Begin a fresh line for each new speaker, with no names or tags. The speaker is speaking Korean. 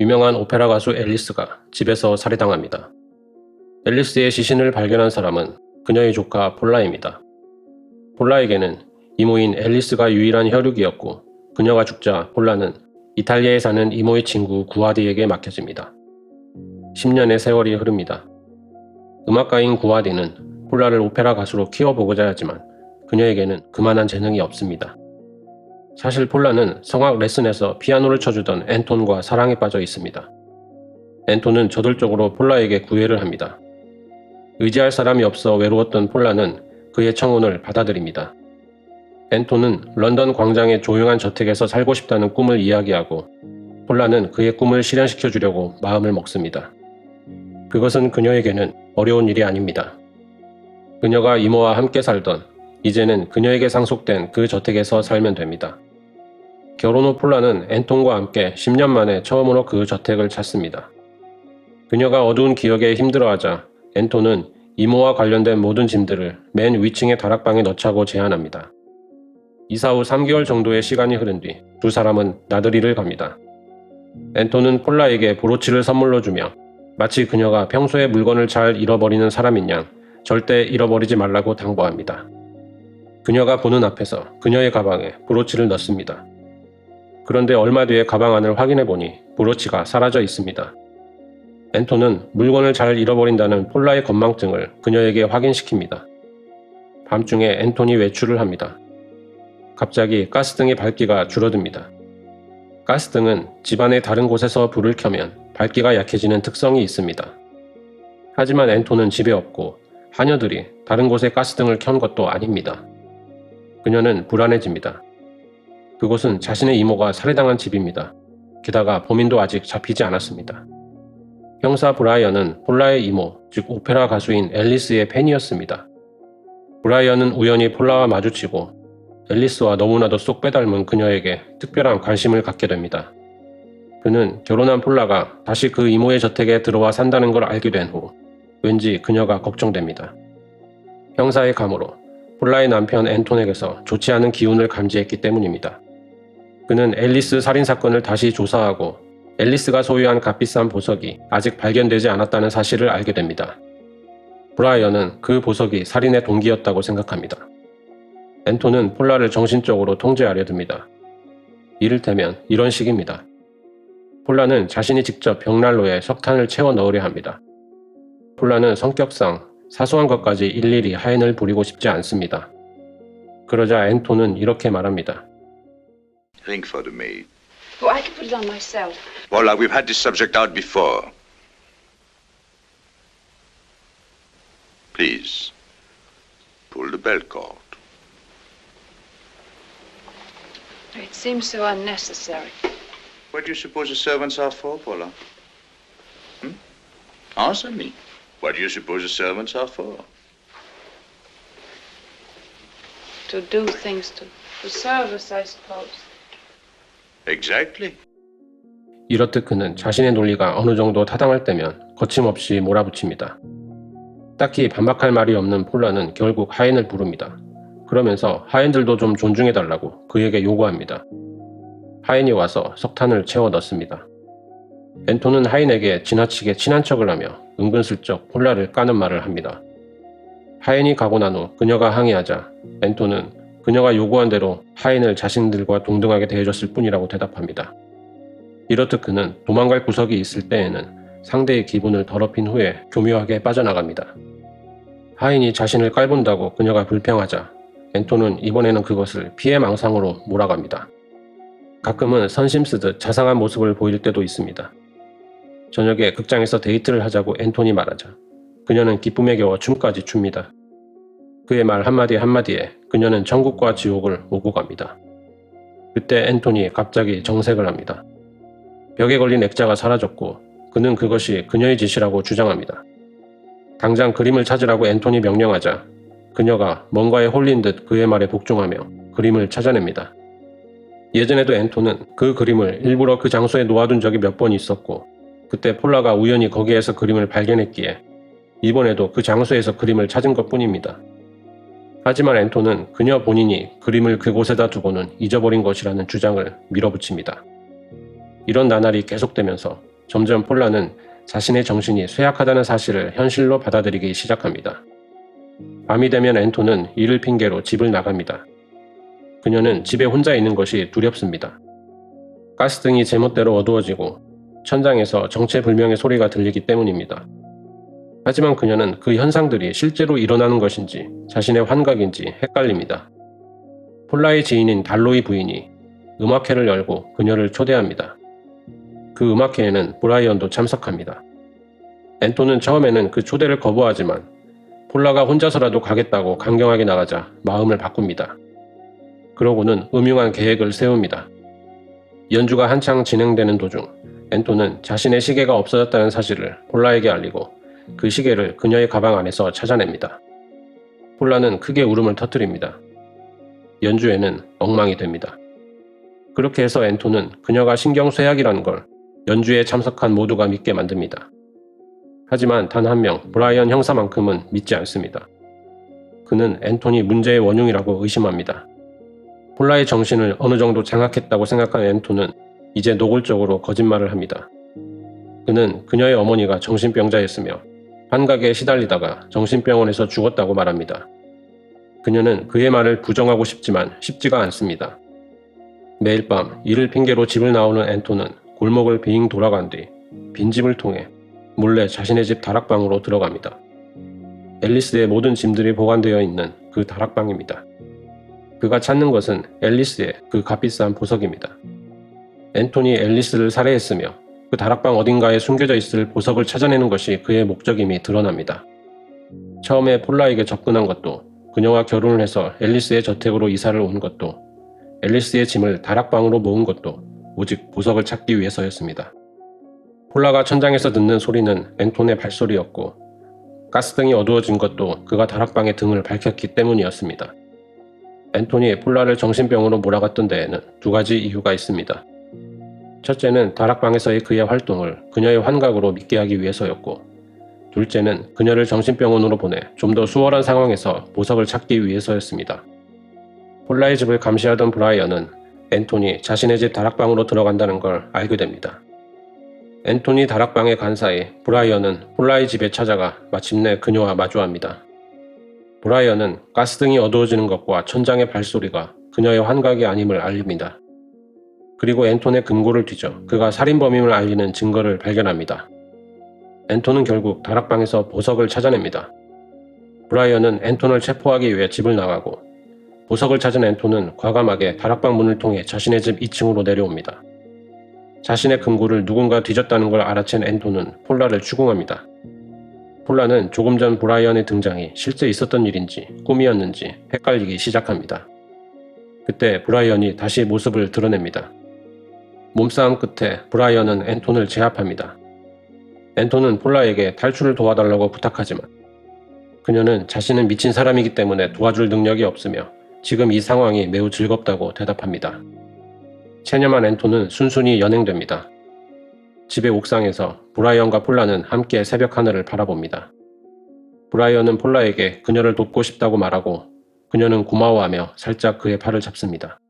유명한 오페라 가수 앨리스가 집에서 살해당합니다. 앨리스의 시신을 발견한 사람은 그녀의 조카 폴라입니다. 폴라에게는 이모인 앨리스가 유일한 혈육이었고 그녀가 죽자 폴라는 이탈리아에 사는 이모의 친구 구아디에게 맡겨집니다. 10년의 세월이 흐릅니다. 음악가인 구아디는 폴라를 오페라 가수로 키워보고자 하지만 그녀에게는 그만한 재능이 없습니다. 사실 폴라는 성악 레슨에서 피아노를 쳐주던 앤톤과 사랑에 빠져 있습니다. 앤톤은 저돌적으로 폴라에게 구애를 합니다. 의지할 사람이 없어 외로웠던 폴라는 그의 청혼을 받아들입니다. 앤톤은 런던 광장의 조용한 저택에서 살고 싶다는 꿈을 이야기하고 폴라는 그의 꿈을 실현시켜 주려고 마음을 먹습니다. 그것은 그녀에게는 어려운 일이 아닙니다. 그녀가 이모와 함께 살던 이제는 그녀에게 상속된 그 저택에서 살면 됩니다. 결혼 후 폴라는 앤톤과 함께 10년 만에 처음으로 그 저택을 찾습니다. 그녀가 어두운 기억에 힘들어하자 앤톤은 이모와 관련된 모든 짐들을 맨 위층의 다락방에 넣자고 제안합니다. 이사 후 3개월 정도의 시간이 흐른 뒤 두 사람은 나들이를 갑니다. 앤톤은 폴라에게 브로치를 선물로 주며 마치 그녀가 평소에 물건을 잘 잃어버리는 사람인 양 절대 잃어버리지 말라고 당부합니다. 그녀가 보는 앞에서 그녀의 가방에 브로치를 넣습니다. 그런데 얼마 뒤에 가방 안을 확인해 보니 브로치가 사라져 있습니다. 앤톤은 물건을 잘 잃어버린다는 폴라의 건망증을 그녀에게 확인시킵니다. 밤중에 앤톤이 외출을 합니다. 갑자기 가스등의 밝기가 줄어듭니다. 가스등은 집안의 다른 곳에서 불을 켜면 밝기가 약해지는 특성이 있습니다. 하지만 앤톤은 집에 없고 하녀들이 다른 곳에 가스등을 켠 것도 아닙니다. 그녀는 불안해집니다. 그곳은 자신의 이모가 살해당한 집입니다. 게다가 범인도 아직 잡히지 않았습니다. 형사 브라이언은 폴라의 이모, 즉 오페라 가수인 앨리스의 팬이었습니다. 브라이언은 우연히 폴라와 마주치고 앨리스와 너무나도 쏙 빼닮은 그녀에게 특별한 관심을 갖게 됩니다. 그는 결혼한 폴라가 다시 그 이모의 저택에 들어와 산다는 걸 알게 된 후 왠지 그녀가 걱정됩니다. 형사의 감으로 폴라의 남편 앤톤에게서 좋지 않은 기운을 감지했기 때문입니다. 그는 앨리스 살인 사건을 다시 조사하고 앨리스가 소유한 값비싼 보석이 아직 발견되지 않았다는 사실을 알게 됩니다. 브라이언은 그 보석이 살인의 동기였다고 생각합니다. 앤톤은 폴라를 정신적으로 통제하려 듭니다. 이를테면 이런 식입니다. 폴라는 자신이 직접 벽난로에 석탄을 채워 넣으려 합니다. 폴라는 성격상 사소한 것까지 일일이 하인을 부리고 싶지 않습니다. 그러자 앤톤은 이렇게 말합니다.
Ring for the maid.
Oh, I can put it on myself.
Paula, we've had this subject out before. Please, pull the bell cord.
It seems so unnecessary.
What do you suppose the servants are for, Paula? Hmm? Answer me. What do you suppose the servants are for?
To do things to, to serve us, I suppose.
Exactly.
이렇듯 그는 자신의 논리가 어느 정도 타당할 때면 거침없이 몰아붙입니다. 딱히 반박할 말이 없는 폴라는 결국 하인을 부릅니다. 그러면서 하인들도 좀 존중해달라고 그에게 요구합니다. 하인이 와서 석탄을 채워 넣습니다. 앤톤은 하인에게 지나치게 친한 척을 하며 은근슬쩍 폴라를 까는 말을 합니다. 하인이 가고 난 후 그녀가 항의하자 앤톤은 그녀가 요구한 대로 하인을 자신들과 동등하게 대해줬을 뿐이라고 대답합니다. 이렇듯 그는 도망갈 구석이 있을 때에는 상대의 기분을 더럽힌 후에 교묘하게 빠져나갑니다. 하인이 자신을 깔본다고 그녀가 불평하자 앤톤은 이번에는 그것을 피해 망상으로 몰아갑니다. 가끔은 선심 쓰듯 자상한 모습을 보일 때도 있습니다. 저녁에 극장에서 데이트를 하자고 앤톤이 말하자 그녀는 기쁨에 겨워 춤까지 춥니다. 그의 말 한마디 한마디에 그녀는 천국과 지옥을 오고 갑니다. 그때 앤톤이 갑자기 정색을 합니다. 벽에 걸린 액자가 사라졌고 그는 그것이 그녀의 짓이라고 주장합니다. 당장 그림을 찾으라고 앤톤이 명령하자 그녀가 뭔가에 홀린 듯 그의 말에 복종하며 그림을 찾아냅니다. 예전에도 앤톤은 그 그림을 일부러 그 장소에 놓아둔 적이 몇 번 있었고 그때 폴라가 우연히 거기에서 그림을 발견했기에 이번에도 그 장소에서 그림을 찾은 것 뿐입니다. 하지만 앤톤은 그녀 본인이 그림을 그곳에다 두고는 잊어버린 것이라는 주장을 밀어붙입니다. 이런 나날이 계속되면서 점점 폴라는 자신의 정신이 쇠약하다는 사실을 현실로 받아들이기 시작합니다. 밤이 되면 앤토는 이를 핑계로 집을 나갑니다. 그녀는 집에 혼자 있는 것이 두렵습니다. 가스등이 제멋대로 어두워지고 천장에서 정체불명의 소리가 들리기 때문입니다. 하지만 그녀는 그 현상들이 실제로 일어나는 것인지 자신의 환각인지 헷갈립니다. 폴라의 지인인 달로이 부인이 음악회를 열고 그녀를 초대합니다. 그 음악회에는 브라이언도 참석합니다. 앤토는 처음에는 그 초대를 거부하지만 폴라가 혼자서라도 가겠다고 강경하게 나가자 마음을 바꿉니다. 그러고는 음흉한 계획을 세웁니다. 연주가 한창 진행되는 도중 앤토는 자신의 시계가 없어졌다는 사실을 폴라에게 알리고 그 시계를 그녀의 가방 안에서 찾아냅니다. 폴라는 크게 울음을 터뜨립니다. 연주에는 엉망이 됩니다. 그렇게 해서 앤토는 그녀가 신경쇠약이라는 걸 연주에 참석한 모두가 믿게 만듭니다. 하지만 단 한 명, 브라이언 형사만큼은 믿지 않습니다. 그는 앤톤이 문제의 원흉이라고 의심합니다. 폴라의 정신을 어느 정도 장악했다고 생각한 앤톤은 이제 노골적으로 거짓말을 합니다. 그는 그녀의 어머니가 정신병자였으며 환각에 시달리다가 정신병원에서 죽었다고 말합니다. 그녀는 그의 말을 부정하고 싶지만 쉽지가 않습니다. 매일 밤 이를 핑계로 집을 나오는 앤톤은 골목을 빙 돌아간 뒤 빈집을 통해 몰래 자신의 집 다락방으로 들어갑니다. 앨리스의 모든 짐들이 보관되어 있는 그 다락방입니다. 그가 찾는 것은 앨리스의 그 값비싼 보석입니다. 앤톤이 앨리스를 살해했으며 그 다락방 어딘가에 숨겨져 있을 보석을 찾아내는 것이 그의 목적임이 드러납니다. 처음에 폴라에게 접근한 것도 그녀와 결혼을 해서 앨리스의 저택으로 이사를 온 것도 앨리스의 짐을 다락방으로 모은 것도 오직 보석을 찾기 위해서였습니다. 폴라가 천장에서 듣는 소리는 앤톤의 발소리였고 가스등이 어두워진 것도 그가 다락방의 등을 밝혔기 때문이었습니다. 앤톤이 폴라를 정신병으로 몰아갔던 데에는 두 가지 이유가 있습니다. 첫째는 다락방에서의 그의 활동을 그녀의 환각으로 믿게 하기 위해서였고, 둘째는 그녀를 정신병원으로 보내 좀 더 수월한 상황에서 보석을 찾기 위해서였습니다. 폴라의 집을 감시하던 브라이언은 앤톤이 자신의 집 다락방으로 들어간다는 걸 알게 됩니다. 앤톤이 다락방에 간 사이 브라이언은 폴라의 집에 찾아가 마침내 그녀와 마주합니다. 브라이언은 가스등이 어두워지는 것과 천장의 발소리가 그녀의 환각이 아님을 알립니다. 그리고 앤톤의 금고를 뒤져 그가 살인범임을 알리는 증거를 발견합니다. 앤톤은 결국 다락방에서 보석을 찾아냅니다. 브라이언은 앤톤을 체포하기 위해 집을 나가고 보석을 찾은 앤톤은 과감하게 다락방 문을 통해 자신의 집 2층으로 내려옵니다. 자신의 금고를 누군가 뒤졌다는 걸 알아챈 앤톤은 폴라를 추궁합니다. 폴라는 조금 전 브라이언의 등장이 실제 있었던 일인지 꿈이었는지 헷갈리기 시작합니다. 그때 브라이언이 다시 모습을 드러냅니다. 몸싸움 끝에 브라이언은 앤톤을 제압합니다. 앤톤은 폴라에게 탈출을 도와달라고 부탁하지만 그녀는 자신은 미친 사람이기 때문에 도와줄 능력이 없으며 지금 이 상황이 매우 즐겁다고 대답합니다. 체념한 앤톤은 순순히 연행됩니다. 집의 옥상에서 브라이언과 폴라는 함께 새벽 하늘을 바라봅니다. 브라이언은 폴라에게 그녀를 돕고 싶다고 말하고 그녀는 고마워하며 살짝 그의 팔을 잡습니다.